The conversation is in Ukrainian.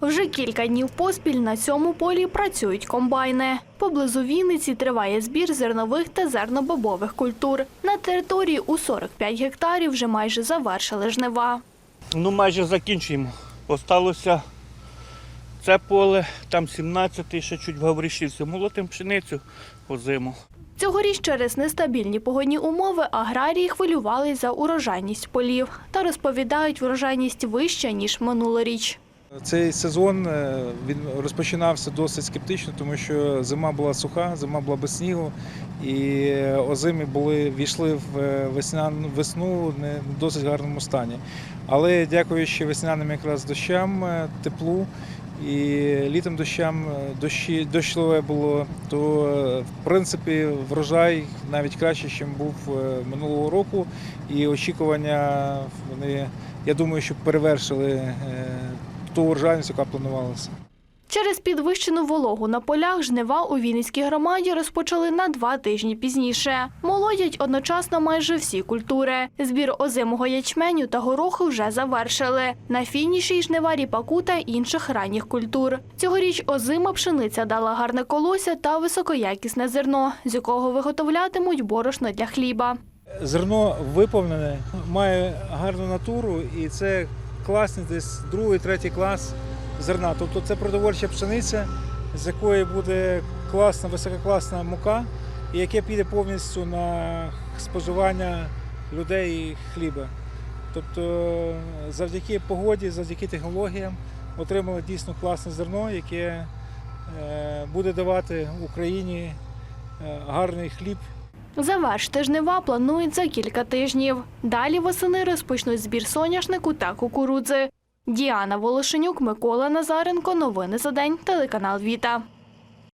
Вже кілька днів поспіль на цьому полі працюють комбайни. Поблизу Вінниці триває збір зернових та зернобобових культур. На території у 45 гектарів вже майже завершили жнива. Ну, майже закінчуємо. Осталося це поле, там 17 ще чуть в Гавришівці. Молотим пшеницю озиму. Цьогоріч через нестабільні погодні умови аграрії хвилювались за урожайність полів та розповідають, врожайність вища ніж минулоріч. Цей сезон е, він розпочинався досить скептично, тому що зима була суха, зима була без снігу, і озими були війшли в е, весняну весну в досить гарному стані. Але дякуючи весняним якраз дощам, е, теплу і літом дощам дощі дощове було, то в принципі врожай навіть краще, ніж був минулого року. І очікування вони, я думаю, що перевершили. Ту урожайність, яка планувалася. Через підвищену вологу на полях жнива у Вінницькій громаді розпочали на два тижні пізніше. Молодять одночасно майже всі культури. Збір озимого ячменю та гороху вже завершили. На фініші й жнива ріпаку та інших ранніх культур. Цьогоріч озима пшениця дала гарне колося та високоякісне зерно, з якого виготовлятимуть борошно для хліба. Зерно виповнене, має гарну натуру, і це класний десь другий, третій клас зерна. Тобто це продовольча пшениця, з якої буде класна, висококласна мука, і яке піде повністю на споживання людей і хліба. Тобто завдяки погоді, завдяки технологіям отримали дійсно класне зерно, яке е, буде давати Україні е, гарний хліб Завершити жнива планують за кілька тижнів. Далі восени розпочнуть збір соняшнику та кукурудзи. Діана Волошенюк, Микола Назаренко. Новини за день. Телеканал Віта.